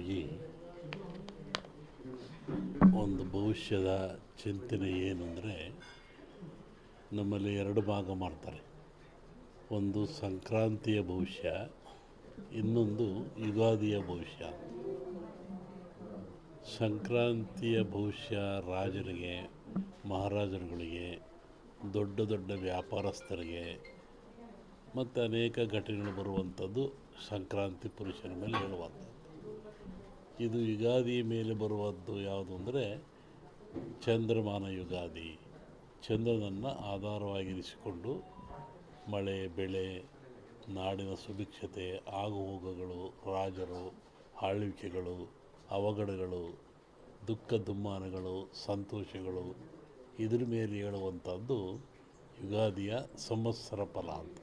ಸಾಮಾನ್ಯವಾಗಿ ಒಂದು ಭವಿಷ್ಯದ ಚಿಂತನೆ ಏನು ಅಂದರೆ ನಮ್ಮಲ್ಲಿ ಎರಡು ಭಾಗ ಮಾಡ್ತಾರೆ. ಒಂದು ಸಂಕ್ರಾಂತಿಯ ಭವಿಷ್ಯ, ಇನ್ನೊಂದು ಯುಗಾದಿಯ ಭವಿಷ್ಯ. ಸಂಕ್ರಾಂತಿಯ ಭವಿಷ್ಯ ರಾಜರಿಗೆ, ಮಹಾರಾಜರುಗಳಿಗೆ, ದೊಡ್ಡ ದೊಡ್ಡ ವ್ಯಾಪಾರಸ್ಥರಿಗೆ ಮತ್ತು ಅನೇಕ ಘಟನೆಗಳು ಬರುವಂಥದ್ದು ಸಂಕ್ರಾಂತಿ ಪುರುಷನ ಮೇಲೆ ಹೇಳುವಂಥದ್ದು. ಇದು ಯುಗಾದಿ ಮೇಲೆ ಬರುವದ್ದು ಯಾವುದು ಅಂದರೆ ಚಂದ್ರಮಾನ ಯುಗಾದಿ. ಚಂದ್ರನನ್ನು ಆಧಾರವಾಗಿರಿಸಿಕೊಂಡು ಮಳೆ, ಬೆಳೆ, ನಾಡಿನ ಸುಭಿಕ್ಷತೆ, ಆಗುಹೋಗುಗಳು, ರಾಜರು, ಆಳ್ವಿಕೆಗಳು, ಅವಘಡಗಳು, ದುಃಖ ದುಮ್ಮಾನಗಳು, ಸಂತೋಷಗಳು, ಇದ್ರ ಮೇಲೆ ಹೇಳುವಂಥದ್ದು ಯುಗಾದಿಯ ಸಂವತ್ಸರ ಫಲ ಅಂತ.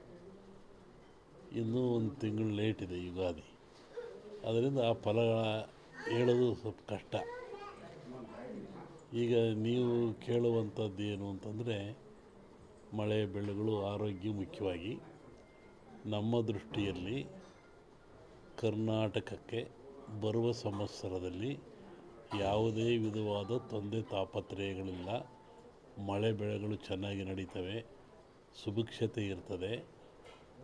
ಇನ್ನೂ ಒಂದು ತಿಂಗಳು ಲೇಟ್ ಇದೆ ಯುಗಾದಿ. ಅದರಿಂದ ಆ ಫಲ ಹೇಳೋದು ಸ್ವಲ್ಪ ಕಷ್ಟ. ಈಗ ನೀವು ಕೇಳುವಂಥದ್ದು ಏನು ಅಂತಂದರೆ, ಮಳೆ ಬೆಳೆಗಳು ಆರೋಗ್ಯ ಮುಖ್ಯವಾಗಿ ನಮ್ಮ ದೃಷ್ಟಿಯಲ್ಲಿ ಕರ್ನಾಟಕಕ್ಕೆ ಬರುವ ಸಂವತ್ಸರದಲ್ಲಿ ಯಾವುದೇ ವಿಧವಾದ ತೊಂದರೆ ತಾಪತ್ರಯಗಳಿಲ್ಲ. ಮಳೆ ಬೆಳೆಗಳು ಚೆನ್ನಾಗಿ ನಡೀತವೆ, ಸುಭಿಕ್ಷತೆ ಇರ್ತದೆ,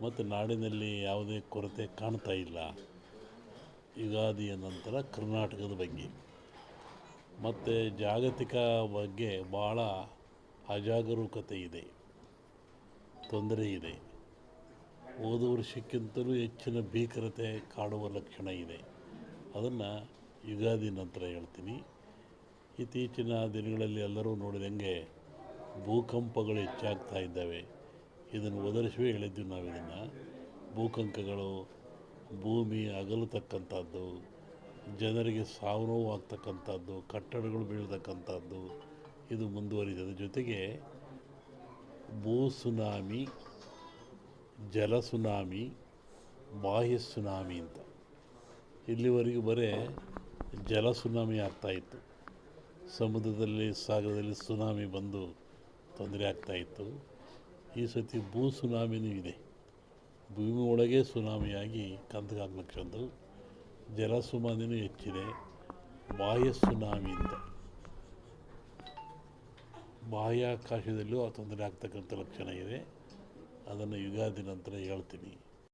ಮತ್ತು ನಾಡಿನಲ್ಲಿ ಯಾವುದೇ ಕೊರತೆ ಕಾಣ್ತಾ ಇಲ್ಲ. ಯುಗಾದಿಯ ನಂತರ ಕರ್ನಾಟಕದ ಬಗ್ಗೆ. ಮತ್ತು ಜಾಗತಿಕ ಬಗ್ಗೆ ಭಾಳ ಅಜಾಗರೂಕತೆ ಇದೆ, ತೊಂದರೆ ಇದೆ. ಹೋದ ವರ್ಷಕ್ಕಿಂತಲೂ ಹೆಚ್ಚಿನ ಭೀಕರತೆ ಕಾಡುವ ಲಕ್ಷಣ ಇದೆ. ಅದನ್ನು ಯುಗಾದಿ ನಂತರ ಹೇಳ್ತೀನಿ. ಇತ್ತೀಚಿನ ದಿನಗಳಲ್ಲಿ ಎಲ್ಲರೂ ನೋಡಿದಂಗೆ ಭೂಕಂಪಗಳು ಹೆಚ್ಚಾಗ್ತಾ ಇದ್ದಾವೆ. ಇದನ್ನು ಒದರಿಸುವೇ ಹೇಳಿದ್ವಿ ನಾವು ಇದನ್ನು ಭೂಕಂಪಗಳು ಭೂಮಿ ಅಗಲತಕ್ಕಂಥದ್ದು, ಜನರಿಗೆ ಸಾವು ನೋವು ಆಗ್ತಕ್ಕಂಥದ್ದು ಕಟ್ಟಡಗಳು ಬೀಳ್ತಕ್ಕಂಥದ್ದು, ಇದು ಮುಂದುವರಿದ ಜೊತೆಗೆ ಭೂ ಸುನಾಮಿ, ಜಲ ಸುನಾಮಿ, ಬಾಹ್ಯ ಸುನಾಮಿ ಅಂತ. ಇಲ್ಲಿವರೆಗೂ ಬರೇ ಜಲ ಸುನಾಮಿ ಆಗ್ತಾಯಿತ್ತು ಸಮುದ್ರದಲ್ಲಿ, ಸಾಗರದಲ್ಲಿ ಸುನಾಮಿ ಬಂದು ತೊಂದರೆ ಆಗ್ತಾಯಿತ್ತು ಈ ಸತಿ ಭೂ ಸುನಾಮಿನೂ ಇದೆ. ಭೂಮಿ ಒಳಗೆ ಸುನಾಮಿಯಾಗಿ ಕಂದಗಾಗ್ಲಕ್ಕಂದು ಜಲ ಸುಮಾನಿನೂ ಹೆಚ್ಚಿದೆ. ಬಾಹ್ಯ ಸುನಾಮಿಯಿಂದ ಬಾಹ್ಯಾಕಾಶದಲ್ಲೂ ಆ ತೊಂದರೆ ಆಗ್ತಕ್ಕಂಥ ಲಕ್ಷಣ ಇದೆ. ಅದನ್ನು ಯುಗಾದಿ ನಂತರ ಹೇಳ್ತೀನಿ.